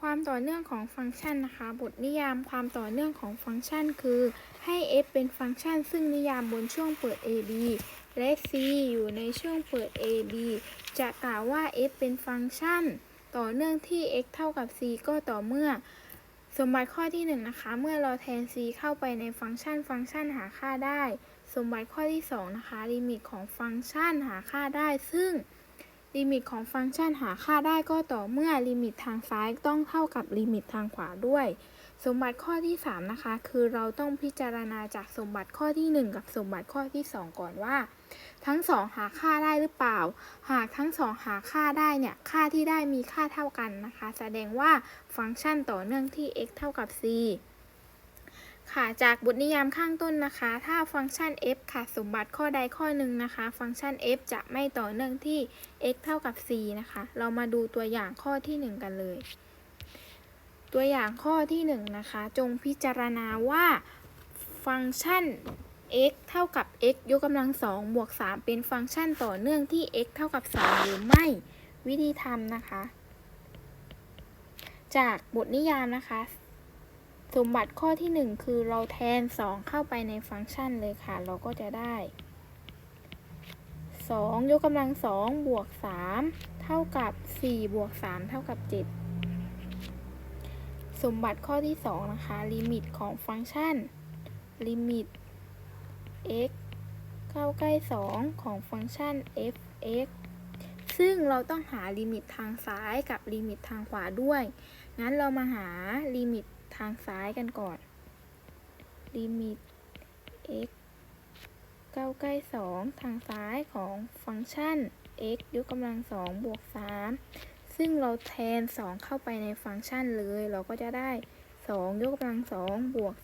ความต่อเนื่องของฟังก์ชันนะคะ บทนิยามความต่อเนื่องของฟังก์ชันคือให้ f เป็นฟังก์ชัน ซึ่งนิยามบนช่วงเปิด a b และ c อยู่ในช่วงเปิด a b จะกล่าวว่า f เป็นฟังก์ชัน ต่อเนื่องที่ x เท่ากับ c ก็ต่อเมื่อ สมบัติข้อที่1นงนะคะ เมื่อเราแทน c เข้าไปในฟังก์ชัน ฟังก์ชันหาค่าได้ สมบัติข้อที่2นะคะลิมิตของฟังก์ชันหาค่าได้ ซึ่ง ลิมิตของฟังก์ชันหาค่าได้ก็ต่อเมื่อลิมิตทางซ้ายต้องเท่ากับลิมิตทางขวาด้วย สมบัติข้อที่ 3 นะคะ คือเราต้องพิจารณาจากสมบัติข้อที่ 1 กับสมบัติข้อที่ 2 ก่อนว่า ทั้ง 2 หาค่าได้หรือเปล่า หากทั้ง 2 หาค่าได้เนี่ยค่าที่ได้มีค่าเท่ากันนะคะ แสดงว่าฟังก์ชันต่อเนื่องที่ x เท่ากับ c ค่ะจากบทนิยามข้างต้นนะคะ ถ้าฟังก์ชัน f ขาดสมบัติข้อใดข้อหนึ่งนะคะ ฟังก์ชัน f จะไม่ต่อเนื่องที่ x เท่ากับ c นะคะ เรามาดูตัวอย่างข้อที่ 1 กันเลย ตัวอย่างข้อที่ 1 นะคะ จงพิจารณาว่าฟังก์ชัน x เท่ากับ x ยกกำลังสองบวก 3 เป็นฟังก์ชันต่อเนื่องที่ x เท่ากับ2หรือไม่ วิธีทำนะคะ จากบทนิยามนะคะ สมบัติข้อที่ 1 คือเราแทน 2 เข้าไปในฟังก์ชันเลยค่ะ เราก็จะได้ 2 ยกกำลัง 2 บวก 3 เท่ากับ 4 บวก 3 เท่ากับ 7 สมบัติข้อที่ 2 นะคะ ลิมิตของฟังก์ชัน ลิมิต x เข้าใกล้ 2 ของฟังก์ชัน f(x) ซึ่งเราต้องหาลิมิตทางซ้ายกับลิมิตทางขวาด้วย งั้นเรามาหาลิมิต ทางซ้ายกันก่อน ลิมิต x เข้าใกล้ 2 ทางซ้ายของฟังก์ชัน x ยกกำลัง2บวก 3 ซึ่งเราแทน 2 เข้าไปในฟังก์ชันเลย เราก็จะได้ 2 ยกกำลัง2บวก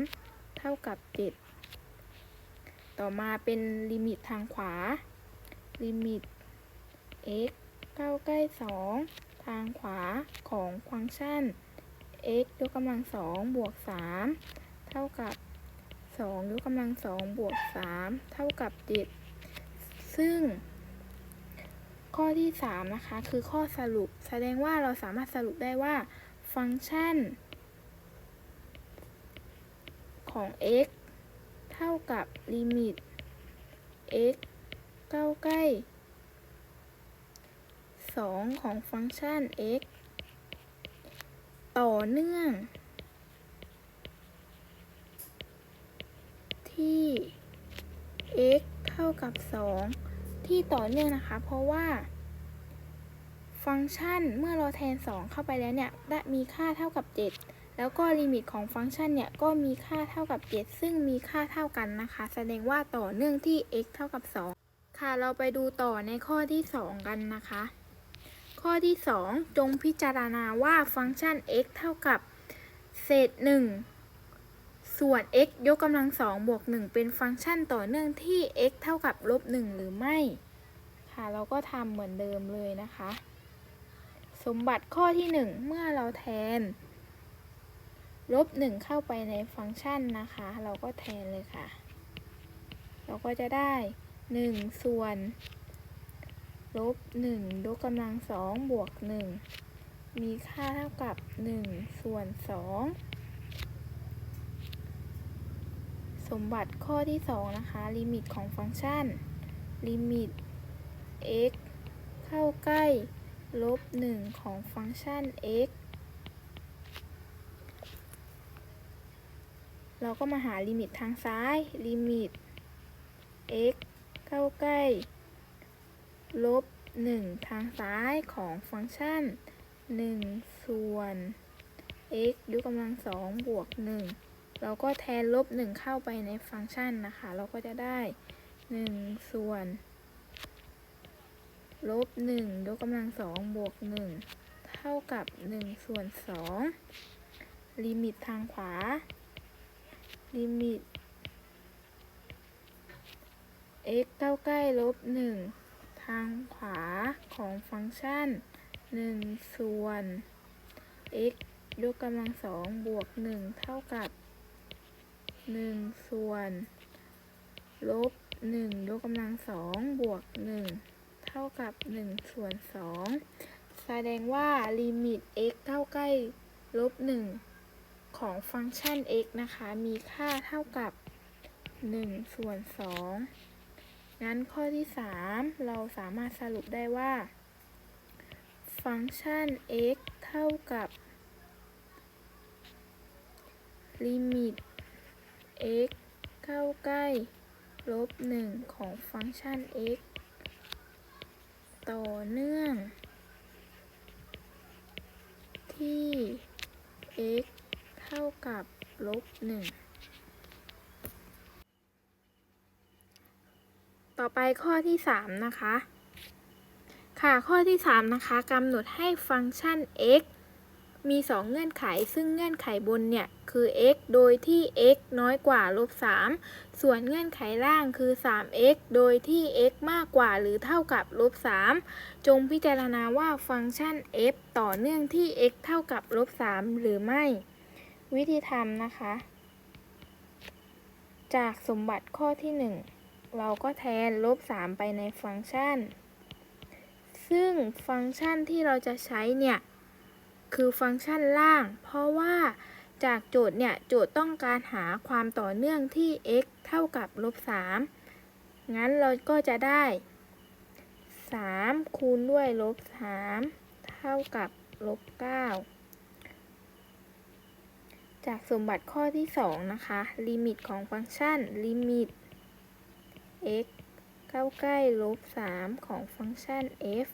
3 เท่ากับ 7 ต่อมาเป็นลิมิตทางขวา ลิมิต x เข้าใกล้ 2 ทางขวาของฟังก์ชัน x ยกกำลังสองบวกสามเท่ากับสองยกกำลังสองบวกสามเท่ากับเจ็ดซึ่ง ข้อที่สามนะคะคือข้อสรุป แสดงว่าเราสามารถสรุปได้ว่าฟังก์ชัน ของ x เท่ากับลิมิต x เก้าใกล้สองของฟังก์ชัน x ต่อเนื่อง ที่ x เท่ากับ 2 ที่ต่อเนื่องนะคะ เพราะว่า ฟังก์ชันเมื่อเราแทน 2 เข้าไปแล้วเนี่ยได้มีค่าเท่ากับ 7 แล้วก็ลิมิตของฟังก์ชันเนี่ยก็มีค่าเท่ากับ 7 ซึ่งมีค่าเท่ากันนะคะ แสดงว่าต่อเนื่องที่ x เท่ากับ 2 ค่ะเราไปดูต่อในข้อที่ 2 กันนะคะ ข้อที่ 2 จงพิจารณาว่าฟังก์ชัน x เท่ากับ เศษ 1 ส่วน x ยกกำลังสองบวก 1 เป็นฟังก์ชันต่อเนื่องที่ x เท่ากับลบ 1 หรือไม่ ค่ะ เราก็ทำเหมือนเดิมเลยนะคะ สมบัติข้อที่ 1 เมื่อเราแทน ลบ 1 เข้าไปในฟังก์ชันนะคะ เราก็แทนเลยค่ะ เราก็จะได้ 1 ส่วน ลบหนึ่งยกกำลังสองบวกหนึ่งมีค่าเท่ากับหนึ่งส่วนสองสมบัติข้อที่สองนะคะ ลิมิตของฟังก์ชัน ลิมิต x เข้าใกล้ ลบหนึ่งของฟังก์ชัน x เราก็มาหาลิมิตทางซ้าย ลิมิต x เข้าใกล้ ลบ 1 ทางซ้ายของฟังก์ชัน 1 ส่วน x ยกกำลังสองบวก 1 เราก็แทนลบ 1 เข้าไปในฟังก์ชันนะคะ เราก็จะได้ 1 ส่วนลบ 1 ยกกำลังสองบวก 1 เท่ากับ 1 ส่วน 2 ลิมิตทางขวา ลิมิต x เท่าใกล้ลบ 1 ทางขวาของฟังก์ชัน 1 ส่วน x ยกกำลังสองบวก 1 เท่ากับ 1 ส่วน ลบ 1 ยกกำลังสองบวก 1 เท่ากับ 1 ส่วน 2 แสดงว่าลิมิต x เท่าใกล้ลบ 1 ของฟังก์ชัน x นะคะ มีค่าเท่ากับ 1 ส่วน 2 งั้นข้อที่ 3 เราสามารถสรุปได้ว่า ฟังก์ชัน x เท่ากับ ลิมิต x เข้าใกล้ ลบ 1 ของฟังก์ชัน x ต่อเนื่อง ที่ x เท่ากับ ลบ 1 ต่อไปข้อที่ 3 นะคะ ค่ะข้อที่ 3 นะคะกำหนดให้ฟังก์ชัน x มี 2 เงื่อนไข ซึ่งเงื่อนไขบนเนี่ย คือ x โดยที่ x น้อยกว่าลบ3ส่วนเงื่อนไขล่างคือ 3x โดยที่ x มากกว่าหรือเท่ากับลบ3จงพิจารณาว่าฟังก์ชัน f ต่อเนื่องที่ x เท่ากับลบ3หรือไม่ วิธีทำนะคะ จากสมบัติข้อที่ 1 เราก็แทนลบ 3 ไปในฟังก์ชัน ซึ่งฟังก์ชันที่เราจะใช้เนี่ย คือฟังก์ชันล่าง เพราะว่าจากโจทย์เนี่ย โจทย์ต้องการหาความต่อเนื่องที่ x เท่ากับลบ 3 งั้นเราก็จะได้ 3 คูณด้วยลบ 3 เท่ากับลบ 9 จากสมบัติข้อที่ 2 นะคะ ลิมิตของฟังก์ชัน ลิมิต x เข้าใกล้ลบ 3 ของฟังก์ชัน f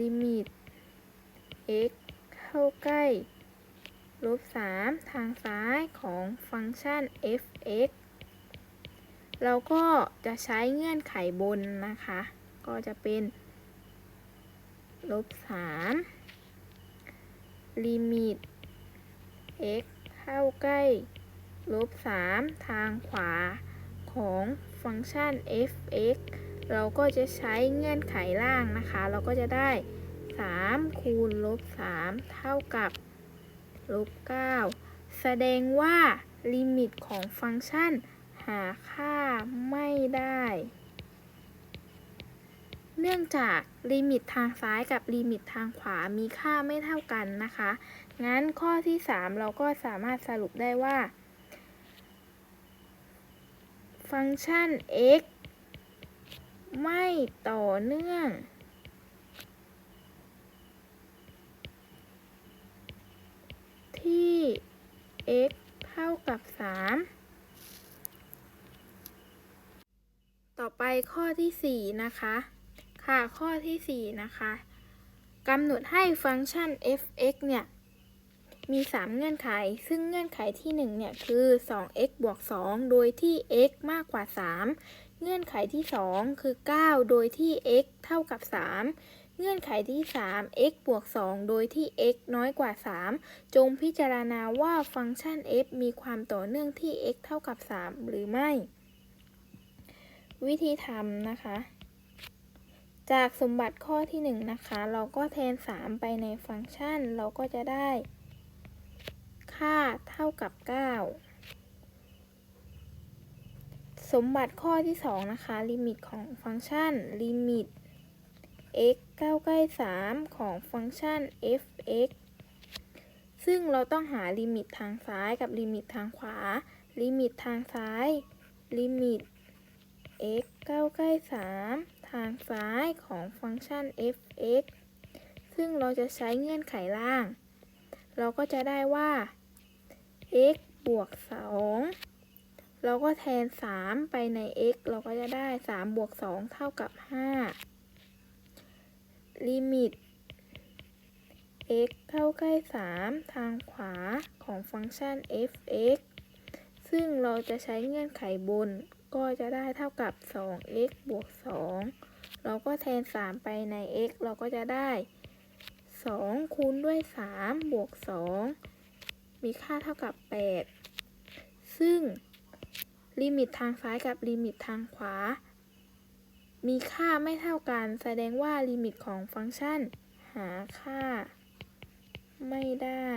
ลิมิต x เข้าใกล้ลบ 3 ทางซ้ายของฟังก์ชัน f(x) เราก็จะใช้เงื่อนไขบนนะคะ ก็จะเป็น ลบ 3 ลิมิต x เข้าใกล้ ลบ 3 ทางขวา ของฟังก์ชัน f(x) เราก็จะใช้เงื่อนไขล่างนะคะ เราก็จะได้ 3 คูณลบ 3 เท่ากับลบ 9 แสดงว่าลิมิตของฟังก์ชันหาค่าไม่ได้ เนื่องจากลิมิตทางซ้ายกับลิมิตทางขวามีค่าไม่เท่ากันนะคะ งั้นข้อที่ 3 เราก็สามารถสรุปได้ว่า ฟังก์ชัน x ไม่ต่อเนื่อง ที่ x เท่ากับ 3 ต่อไปข้อที่ 4 นะคะ ค่ะข้อที่ 4 นะคะกำหนดให้ฟังก์ชัน f(x) เนี่ย มี 3 เงื่อนไข ซึ่งเงื่อนไขที่ 1 เนี่ย คือ 2x บวก 2 โดยที่ x มากกว่า 3 เงื่อนไขที่ 2 คือ 9 โดยที่ x เท่ากับ 3 เงื่อนไขที่ 3 x บวก 2 โดยที่ x น้อยกว่า 3 จงพิจารณาว่าฟังก์ชัน f มีความต่อเนื่องที่ x เท่ากับ 3 หรือไม่ วิธีทำนะคะ จากสมบัติข้อที่ 1 นะคะ เราก็แทน 3 ไปในฟังก์ชัน เราก็จะได้ ค่าเท่ากับ 9 สมบัติข้อที่ 2 นะคะ ลิมิตของฟังก์ชัน ลิมิต x เข้าใกล้ 3 ของฟังก์ชัน f(x) ซึ่งเราต้องหาลิมิตทางซ้ายกับลิมิตทางขวา ลิมิตทางซ้าย ลิมิต x เข้าใกล้ 3 ทางซ้ายของฟังก์ชัน f(x) ซึ่งเราจะใช้เงื่อนไขล่าง เราก็จะได้ว่า x บวก 2 เราก็แทน 3 ไปใน x เราก็จะได้ 3 บวก 2 เท่ากับ 5 ลิมิต x เข้าใกล้ 3 ทางขวาของฟังก์ชัน f(x) ซึ่งเราจะใช้เงื่อนไขบนก็จะได้เท่ากับ 2x บวก 2 เราก็แทน 3 ไปใน x เราก็จะได้ 2 คูณด้วย 3 บวก 2 มีค่าเท่ากับ 8 ซึ่งลิมิตทางซ้ายกับลิมิตทางขวา มีค่าไม่เท่ากัน แสดงว่าลิมิตของฟังก์ชัน หาค่า ไม่ได้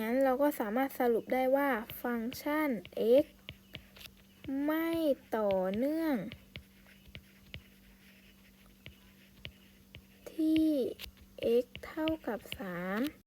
งั้นเราก็สามารถสรุปได้ว่าฟังก์ชัน x ไม่ต่อเนื่อง ที่ x เท่ากับ 3